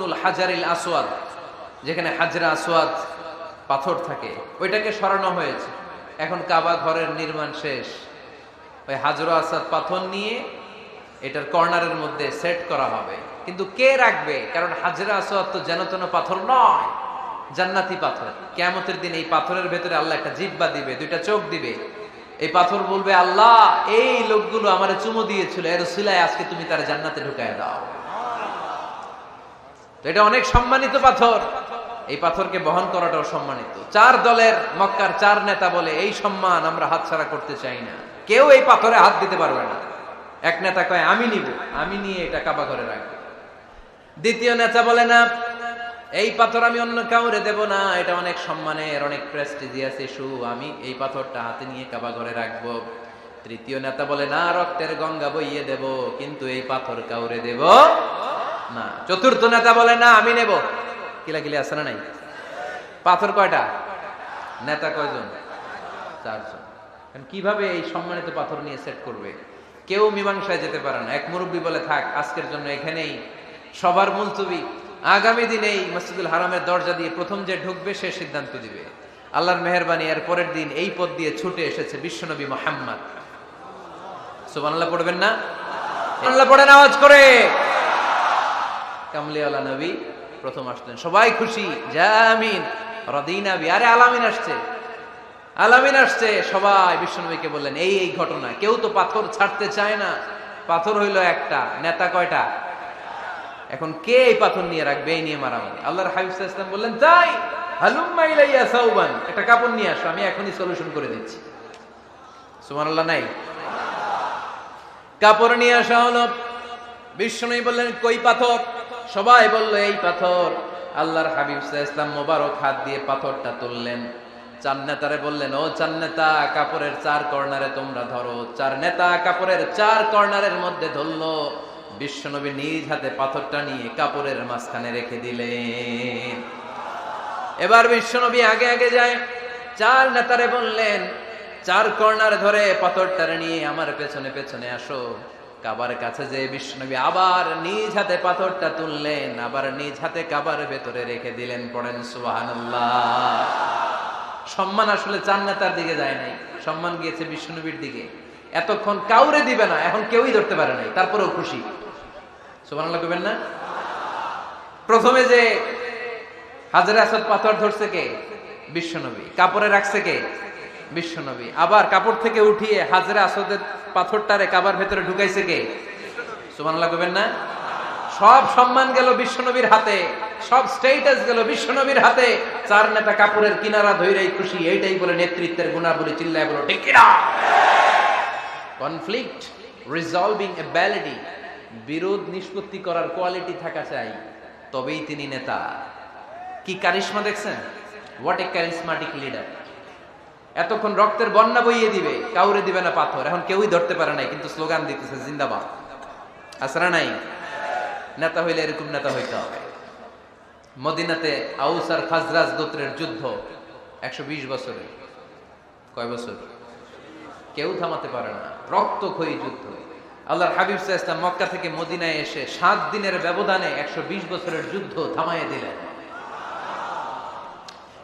রুকনুল হাজারিল আসওয়াদ, যেখানে হাজরা আসওয়াদ পাথর থাকে, ওইটাকে সরানো হয়েছে। এখন কাবা ঘরের নির্মাণ শেষ। ওই হাজরা আসাদ পাথর নিয়ে এটার কর্নারের মধ্যে সেট করা হবে। কিন্তু কে রাখবে? কারণ হাজরা আসওয়াদ তো যেন তেন পাথর নয়, জান্নাতি পাথর। কেমতের দিন এই পাথরের ভেতরে আল্লাহ একটা জিব্বা দিবে, দুইটা চোখ দিবে। এই পাথর বলবে, আল্লাহ, এই লোকগুলো আমার চুমো দিয়েছিল, এর সিলায় আজকে তুমি তার জান্নাতে ঢুকায় দাও। তো এটা অনেক সম্মানিত পাথর। এই পাথরকে বহন করাটাও সম্মানিত। চার দলের মক্কার চার নেতা বলে, এই সম্মান আমরা হাতছাড়া করতে চাই না। কেউ এই পাথরে হাত দিতে পারবে না। এক নেতা কয়, আমি নিব। আমি নিয়ে এটা কাবা করে রাখব। দ্বিতীয় নেতা বলে, না, এই পাথর আমি অন্য কাউরে দেব না। এটা অনেক সম্মানের, অনেক প্রেস্টিজিয়াস ইস্যু। আমি এই পাথরটা হাতে নিয়ে কাবা ঘরে রাখব। তৃতীয় নেতা বলে, না, রক্তের গঙ্গা বইয়ে দেব, কিন্তু এই পাথর কাউরে দেব না। চতুর্থ নেতা বলে, না, আমি নেব। কিলাকিলি আছে না নাই? পাথর কয়টা? নেতা কয়জন? চারজন। কীভাবে এই সম্মানিত পাথর নিয়ে সেট করবে? কেউ মীমাংসায় যেতে পারে না। এক মুরব্বী বলে, থাক, আজকের জন্য এখানেই। সবার মুলতবি, আগামী দিনে এই মসজিদুল হারামের দরজা দিয়ে প্রথম যে ঢুকবে, সে সিদ্ধান্ত দিবে। আল্লাহর মেহরবানি এর পরের দিন এই পথ দিয়ে ছুটে এসেছে বিশ্বনবী মোহাম্মদ। সুবহানাল্লাহ পড়বেন না? আল্লাহ পড়েন, আওয়াজ করে। কামলিওয়ালা নবী প্রথম আসলেন। সবাই খুশি জামিন রদিনা বি আরে আলামিন আসছে। আলামিন আসছে। সবাই বিশ্বনবীকে বললেন, এই এই ঘটনা। কেউ তো পাথর ছাড়তে চায় না। পাথর হইল একটা। নেতা কয়টা? এখন কে এই পাথর নিয়ে রাখবে? এই নিয়ে মারামারি। আল্লাহর হাবিব ওয়াসাল্লাম বললেন তাই হালুম্মা সাউবান একটা কাপড় নিয়ে আসো। আমি এখনই সলিউশন করে দিচ্ছি। সুবহানাল্লাহ, নাই? কাপড় নিয়ে আসা হলো। বিষ্ণুই বললেন, কই পাথর? সবাই বলল, এই পাথর। আল্লাহর হাবিব ওয়াসাল্লাম মোবারক হাত দিয়ে পাথরটা তুললেন। চার নেতারে বললেন, ও চার নেতা, কাপড়ের চার কর্নারে তোমরা ধরো। চার নেতা কাপড়ের চার কর্নারের মধ্যে ধরলো। বিশ্বনবী নিজ হাতে পাথরটা নিয়ে কাপড়ের মাঝখানে রেখে দিলেন। এবার বিশ্বনবী আগে আগে যায়। চার নেতারে বললেন, চার কর্নার ধরে পাথরটারে নিয়ে আমার পেছনে পেছনে আসো। কাবার কাছে যে বিষ্ণবী আবার নিজ হাতে পাথরটা তুললেন, আবার নিজ হাতে কাবার ভেতরে রেখে দিলেন, পড়েন সুবহানাল্লাহ। সম্মান আসলে চার নেতার দিকে যায় নাই, সম্মান গিয়েছে বিষ্ণুনবীর দিকে। এতক্ষণ কাউরে দিবে না, এখন কেউই ধরতে পারে নাই, তারপরেও খুশি। সুবহানাল্লাহ কইবেন না? প্রথমে যে হাজারে আসাদ পাথর ধরছে কে? বিশ্বনবী কাপড়ে রাখছে কে? বিশ্বনবী। আবার কাপড় থেকে উঠিয়ে হাজারে আসাদের পাথরটারে কাবার ভেতরে ঢুকাইছে কে? সুবহানাল্লাহ কইবেন না? সব সম্মান গেল বিশ্বনবীর হাতে, সব স্টেটাস গেল বিশ্বনবীর হাতে। চার নেতা কাপড়ের কিনারা ধৈরাই খুশি, এইটাই বলে নেতৃত্বের গুণাবলী, চিল্লায় বলো, ঠিক কিনা? কনফ্লিক্ট রিজলভিং এবিলিটি বিরোধ নিষ্পত্তি করার কোয়ালিটি থাকা চাই, তবেই তিনি নেতা। কি কারিশমা দেখছেন? হোয়াট এ ক্যারিসমাটিক লিডার এতক্ষণ রক্তের বন্যা বইয়ে দিবে, কাউরে দিবে না পাথর। এখন কেউই ধরতে পারে নাই, কিন্তু স্লোগান দিতেছে, জিন্দাবাদ। আসরা নাই? নেতা হইলে এরকম নেতা হইতে হবে। মদিনাতে আউস আর খাজরাজ গোত্রের যুদ্ধ একশো বিশ বছরে কয় বছর? কেউ থামাতে পারে না। রক্ত রক্তক্ষয়ী যুদ্ধ। আল্লাহর হাবিব সাহা মক্কা থেকে মদিনায় এসে সাত দিনের ব্যবধানে একশো বিশ বছরের যুদ্ধ থামাইয়ে দিলেন।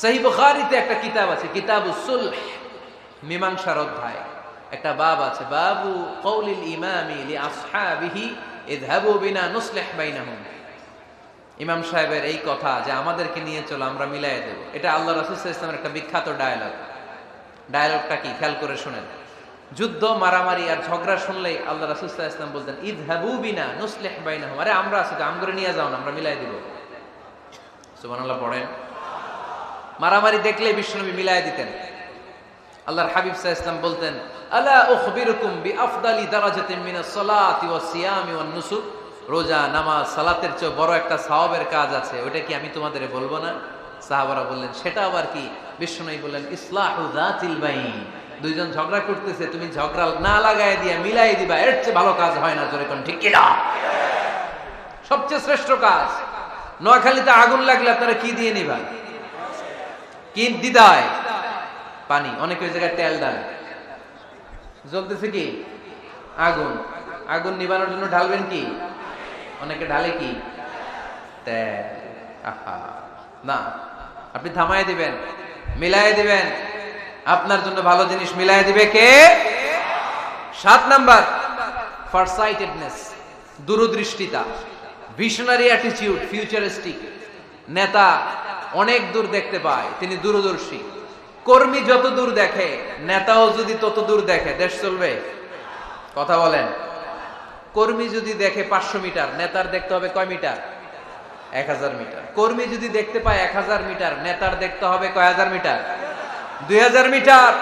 সহি বুখারিতে একটা কিতাব আছে কিতাব সুলহ, মীমাংসার অধ্যায়। একটা বাব আছে, বাবু কৌলিল ইমামি লি আসহাবিহি ইযহাবু বিনা নুসলিহ বাইনাহুম। ইমাম সাহেবের এই কথা যে আমাদেরকে নিয়ে চলো, আমরা মিলাই দেব। এটা আল্লাহ রাসূল সাল্লাল্লাহু একটা বিখ্যাত ডায়ালগ। ডায়ালগটা কি? খেয়াল করে শুনেন। যুদ্ধ, মারামারি আর ঝগড়া শুনলেই আল্লাহ রাসূল সাল্লাল্লাহু আলাইহি বলতেন, ইযহাবু বিনা নুসলিহ বাইনাহুম। আরে আমরা আছি তো, আমগরে নিয়ে যাও না, আমরা মিলাই দিব। সুবহানাল্লাহ, পড়েন। মারামারি দেখলে বিশ্বনবী মিলাই দিতেন। আল্লাহর হাবিব সাহ ইসলাম বলতেন, আলা উখবিরুকুম বি আফদালি দারাজাতিন মিনাস সালাতি ওয়াস সিয়ামি ওয়ান নুসুক। রোজা, নামাজ, সালাতের চেয়ে বড় একটা সাওয়াবের কাজ আছে, ওটা কি আমি তোমাদের বলব না? সাহাবারা বললেন, সেটা আবার কি? বিষ্ণুই বললেন, ইসলাহু যাতিল দুইজন ঝগড়া করতেছে, তুমি ঝগড়া না লাগায় দিয়া মিলাই দিবা, এর চেয়ে ভালো কাজ হয় না। জোরে কোন, ঠিক কিনা সবচেয়ে শ্রেষ্ঠ কাজ, নোয়াখালীতে আগুন লাগলে আপনারা কি দিয়ে নিবা? কি দিদায়? পানি। অনেক ওই জায়গায় তেল দেয়। জ্বলতেছে কি? আগুন। আগুন নিবানোর জন্য ঢালবেন কি? অনেকে ঢালে কি? তেল। আহা। না। আপনি থামায় দিবেন। মিলাই দিবেন। আপনার জন্য ভালো জিনিস মিলাই দিবে কে? সাত number. Farsightedness. দূরদৃষ্টিতা। Visionary attitude futuristic. নেতা। অনেক দূর দেখতে পায়, তিনি দূরদর্শী। কর্মী যত দূর দেখে, নেতাও যদি তত দূর দেখে, দেশ চলবে? কথা বলেন। কর্মী যদি দেখে পাঁচশো মিটার, নেতার দেখতে হবে কয় মিটার? এক হাজার মিটার। কর্মী যদি দেখতে পায় এক হাজার মিটার, নেতার দেখতে হবে কয় হাজার মিটার? দুই হাজার মিটার!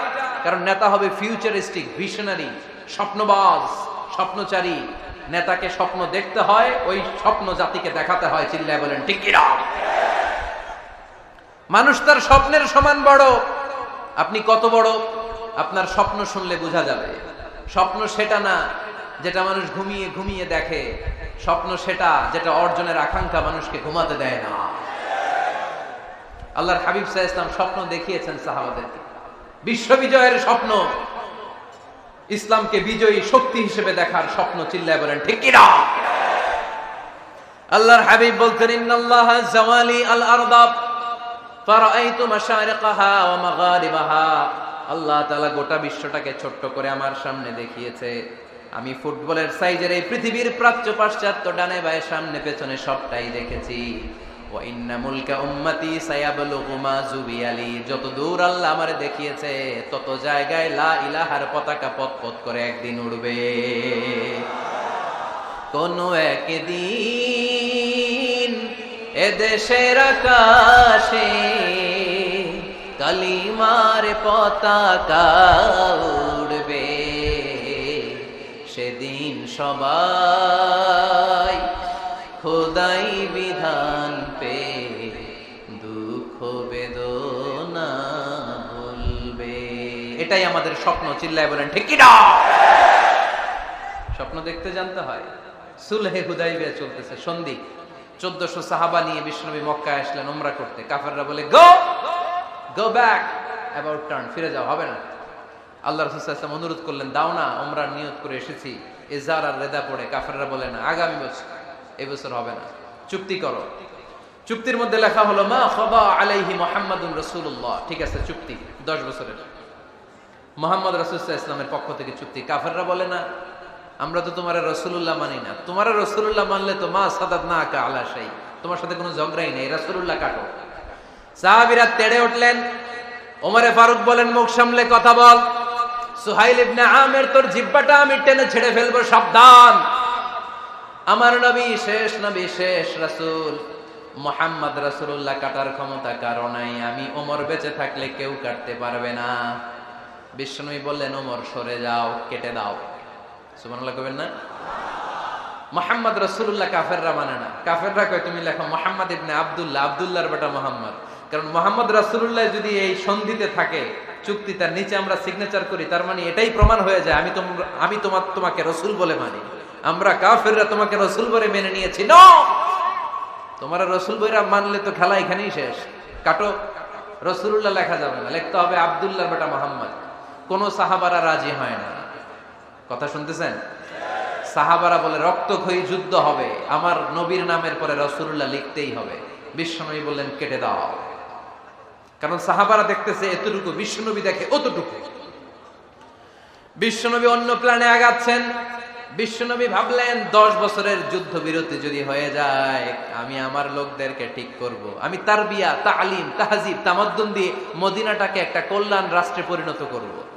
কারণ নেতা হবে ফিউচারিস্টিক ভিশনারি স্বপ্নবাজ, স্বপ্নচারী। নেতাকে স্বপ্ন দেখতে হয়, ওই স্বপ্ন জাতিকে দেখাতে হয়, চিল্লায় বলেন, ঠিক মানুষ তার স্বপ্নের সমান বড়। আপনি কত বড়? আপনার স্বপ্ন শুনলে বোঝা যাবে। স্বপ্ন সেটা না যেটা মানুষ ঘুমিয়ে ঘুমিয়ে দেখে। স্বপ্ন সেটা যেটা অর্জনের আকাঙ্ক্ষা মানুষকে ঘুমাতে দেয় না। আল্লাহর হাবিব সাহ ইসলাম স্বপ্ন দেখিয়েছেন সাহাবাদেরকে বিশ্ব বিজয়ের স্বপ্ন। ইসলামকে বিজয়ী শক্তি হিসেবে দেখার স্বপ্ন চিল্লায় বলেন, ঠিক কিনা? আল্লাহর হাবিব বলতেন, ইন্নাল্লাহ জাওয়ালি আল আরদাব আল্লাহ তাআলা গোটা বিশ্বটাকে ছোট্ট করে আমার সামনে দেখিয়েছে। আমি ফুটবলের সাইজের এই পৃথিবীর প্রাচ্য পাশ্চাত্য ডানে বায়ে সামনে পেছনে সবটাই দেখেছি। যত দূর আল্লাহ আমারে দেখিয়েছে, তত জায়গায় লা পতাকা করে একদিন উড়বে। কোন একদিন এদেশের আকাশে কালিমার পতাকা উড়বে। সেদিন সবাই খোদাই বিধান পে দুঃখ, বেদনা বলবে এটাই আমাদের স্বপ্ন, চিল্লায় বলেন, ঠিক না স্বপ্ন দেখতে জানতে হয়। সুলহে হুদাইবিয়া চলতেছে, সন্ধি। চোদ্দশো সাহাবা নিয়ে বিষ্ণবী মক্কায় আসলেন ওমরা করতে। কাফেররা বলে go go back about turn ফিরে যাও, হবে না। আল্লাহ রসুলাম অনুরোধ করলেন, দাও না ওমরার নিয়ত করে এসেছি। এজার আর রেদা পড়ে। কাফেররা বলে, না, আগামী বছর এবছর হবে না। চুক্তি করো। চুক্তির মধ্যে লেখা হলো, মা খবা আলাইহি মোহাম্মদুন রসুল্লাহ ঠিক আছে, চুক্তি, দশ বছরের। মোহাম্মদ রসুল্লাহ ইসলামের পক্ষ থেকে চুক্তি। কাফেররা বলে, না আমরা তো তোমার রসুল্লাহ মানি না। তোমার রসুল্লাহ মানলে তো মা সাদাত না আঁকা আলা সেই তোমার সাথে কোনো ঝগড়াই নেই রসুল্লাহ কাটো। সাহাবিরা তেড়ে উঠলেন। ওমরে ফারুক বলেন, মুখ সামলে কথা বল। সুহাইল ইবনে আমের, তোর জিব্বাটা আমি টেনে ছেড়ে ফেলব, সাবধান। আমার নবী, শেষ নবী, শেষ রাসূল। মোহাম্মদ রাসূলুল্লাহ কাটার ক্ষমতা কারণাই আমি ওমর বেঁচে থাকলে কেউ কাটতে পারবে না। বিষ্ণুই বললেন, ওমর, সরে যাও, কেটে দাও। সুবহানাল্লাহ কবেন কাফেররা মানে না। কাফেররা কয়, তুমি লেখো মোহাম্মদ আব্দুল্লাহ কারণ যদি এই সন্ধিতে থাকে, চুক্তি তার নিচে আমরা সিগনেচার করি, তার মানে এটাই প্রমাণ হয়ে যায়, আমি তোমরা আমি তোমার তোমাকে রসুল বলে মানি। আমরা কাফেররা তোমাকে রসুল বলে মেনে নিয়েছি। তোমার রসুল বইরা মানলে তো খেলা এখানেই শেষ। কাটো। রসুল্লাহ লেখা যাবে না। লিখতে হবে আব্দুল্লাহর বেটা মোহাম্মদ। কোন সাহাবারা রাজি হয় না। কথা শুনতেছেন? সাহাবারা বলে, রক্তক্ষয়ী যুদ্ধ হবে। আমার নবীর নামের পরে রসুল্লাহ লিখতেই হবে। বিশ্বনবী বললেন, কেটে দাও। কারণ সাহাবারা দেখতেছে, এতটুকু বিশ্বনবী দেখে অতটুকু। বিশ্বনবী অন্য প্ল্যানে আগাচ্ছেন। বিশ্বনবী ভাবলেন, দশ বছরের যুদ্ধ বিরতি যদি হয়ে যায়, আমি আমার লোকদেরকে ঠিক করব। আমি তার বিয়া তালিম, তাহাজিব, তামাদ্দুন দিয়ে মদিনাটাকে একটা কল্যাণ রাষ্ট্রে পরিণত করব।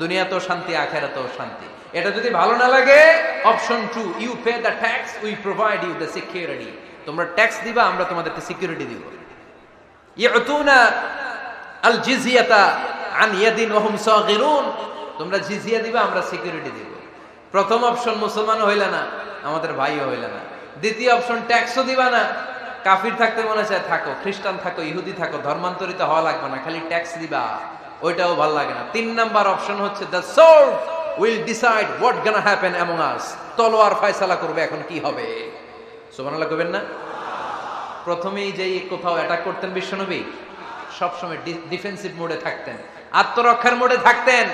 দুনিয়াতেও শান্তি, আখেরাতেও শান্তি। এটা যদি ভালো না লাগে option two you pay the tax we provide you the security তোমরা ট্যাক্স দিবা, আমরা তোমাদেরকে সিকিউরিটি দিব। ইয়াতুনা আল জিজিয়াতা আন ইয়াদিন ওয়া হুম সাগিরুন। তোমরা জিজিয়া দিবা, আমরা সিকিউরিটি দিব। প্রথম অপশন মুসলমান হইলা না, আমাদের ভাইও হইলা না। দ্বিতীয় অপশন ট্যাক্সও দিবা না। কাফির থাকতে মনে চায়, থাকো। খ্রিস্টান থাকো, ইহুদি থাকো, ধর্মান্তরিত হওয়া লাগবে না, খালি ট্যাক্স দিবা। ওইটাও ভালো লাগে না। তিন নাম্বার অপশন হচ্ছে the sword will decide what gonna happen among us তলোয়ার ফয়সালা করবে, এখন কি হবে? সুবহানাল্লাহ কইবেন না? প্রথমেই যেই কোথাও অ্যাটাক করতেন বিশ্বনবী, সবসময় ডিফেন্সিভ মোডে থাকতেন। আত্মরক্ষার মোডে থাকতেন।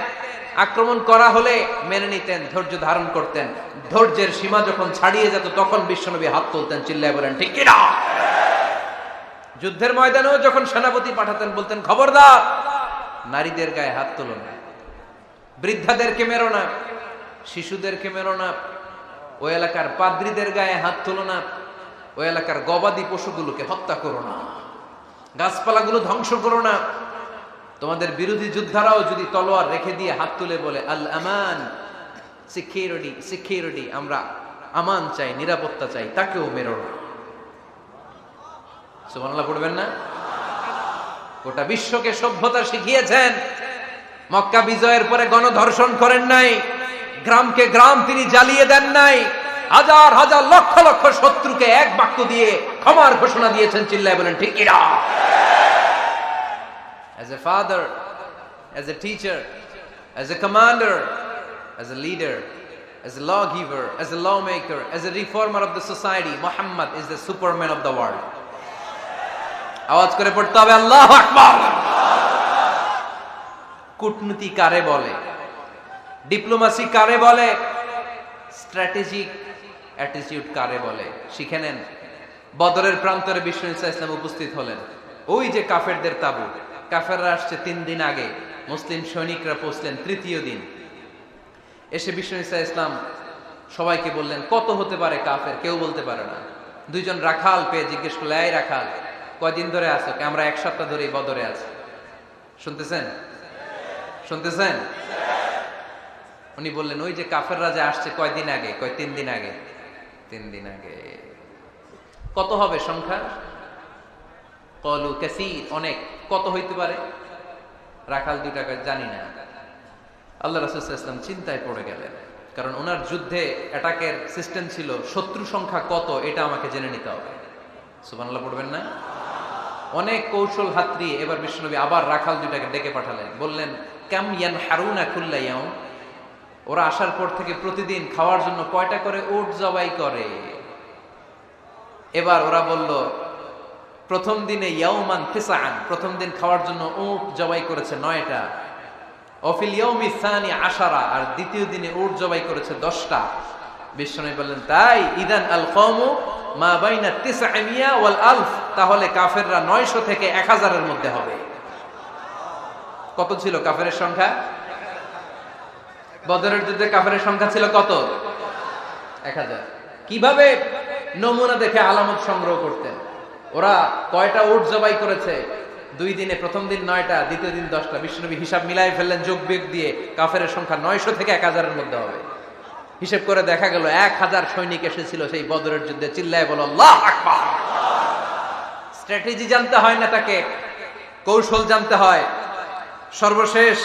আক্রমণ করা হলে মেনে নিতেন, ধৈর্য ধারণ করতেন। ধৈর্যের সীমা যখন ছাড়িয়ে যেত, তখন বিশ্বনবী হাত তুলতেন, চিল্লায় বলেন, ঠিক কিনা যুদ্ধের ময়দানেও যখন সেনাপতি পাঠাতেন, বলতেন, খবরদার নারীদের গায়ে হাত তুলো না। বৃদ্ধাদেরকে মেরো না। শিশুদেরকে মেরো না। ওই এলাকার পাদ্রীদের গায়ে হাত তুলো না। ওই এলাকার গবাদি পশুগুলোকে হত্যা করো না। গাছপালাগুলো ধ্বংস করো না। তোমাদের বিরোধী যোদ্ধারাও যদি তলোয়ার রেখে দিয়ে হাত তুলে বলে, আল আমান, সিকিউরিটি সিকিউরিটি, আমরা আমান চাই, নিরাপত্তা চাই, তাকেও মেরো না। সুবহানাল্লাহ, পড়বেন না? গোটা বিশ্বকে সভ্যতা শিখিয়েছেন মক্কা বিজয়ের পরে গণধর্ষণ করেন নাই গ্রামকে গ্রাম তিনি জ্বালিয়ে দেন নাই হাজার হাজার লক্ষ লক্ষ শত্রুকে এক বাক্য দিয়ে ক্ষমার ঘোষণা দিয়েছেন চিল্লায় বলেন ঠিক কিনা as a father as a teacher as a commander as a leader as a lawgiver as a lawmaker as a reformer of the society muhammad is the superman of the world আওয়াজ করে পড়তে হবে, আল্লাহ কূটনীতি কারে বলে? Diplomacy কারে বলে? Strategic attitude কারে বলে? শিখে নেন। বদরের প্রান্তরে ইসা ইসলাম উপস্থিত হলেন। ওই যে কাফেরদের তাবু। কাফেররা আসছে তিন দিন আগে। মুসলিম সৈনিকরা পৌঁছলেন তৃতীয় দিন। এসে ইসা ইসলাম সবাইকে বললেন, কত হতে পারে কাফের? কেউ বলতে পারে না। দুইজন রাখাল পেয়ে জিজ্ঞেস করলে এই রাখাল কয়দিন ধরে আছো? আমরা এক সপ্তাহ ধরেই বদরে আছি। শুনতেছেন? শুনতেছেন? উনি বললেন, ওই যে কাফেররা যে আসছে কয়দিন আগে? কয়, তিন দিন আগে। তিন দিন আগে। কত হবে সংখ্যা? কলু কাসি অনেক। কত হইতে পারে? রাখাল দুই টাকা, জানি না। আল্লাহ রাসুল ইসলাম চিন্তায় পড়ে গেলেন। কারণ ওনার যুদ্ধে অ্যাটাকের সিস্টেম ছিল, শত্রু সংখ্যা কত, এটা আমাকে জেনে নিতে হবে। সুবহানাল্লাহ, পড়বেন না? অনেক কৌশল হাতড়ি, এবার বিষ্ণুনবী আবার রাখাল দুইটাকে ডেকে পাঠালেন। বললেন, কাম ইয়ান হারুনা খুল্লাইয়াও ওরা আসার পর থেকে প্রতিদিন খাওয়ার জন্য কয়টা করে? ওট জবাই করে। এবার ওরা বলল, প্রথম দিনে ইয়াউমান ফিসান প্রথম দিন খাওয়ার জন্য উট জবাই করেছে নয়টা। অফিল ইয়াউমি সানি আশারা, আর দ্বিতীয় দিনে উট জবাই করেছে দশটা। বিশ্বনবী বললেন, তাই, ইদান আল কওমু মা বাইনা তিসআমিয়া ওয়াল আলফ, তাহলে কাফেররা 900 থেকে 1000 এর মধ্যে হবে। কত ছিল কাফেরের সংখ্যা? বদরের যুদ্ধে কাফেরের সংখ্যা ছিল কত? 1000 কীভাবে নমুনা দেখে আলামত সংগ্রহ করতেন? ওরা কয়টা উট জবাই করেছে? দুই দিনে প্রথম দিন নয়টা, দ্বিতীয় দিন দশটা। বিষ্ণুনবী হিসাব মিলাই ফেললেন যোগ বিয়োগ দিয়ে কাফের সংখ্যা নয়শো থেকে এক হাজারের মধ্যে হবে। হিসেব করে দেখা গেল, এক হাজার সৈনিক এসেছিল সেই বদরের যুদ্ধে। চিল্লায় বলো স্ট্র্যাটেজি জানতে হয় না তাকে, কৌশল জানতে হয়। সর্বশেষ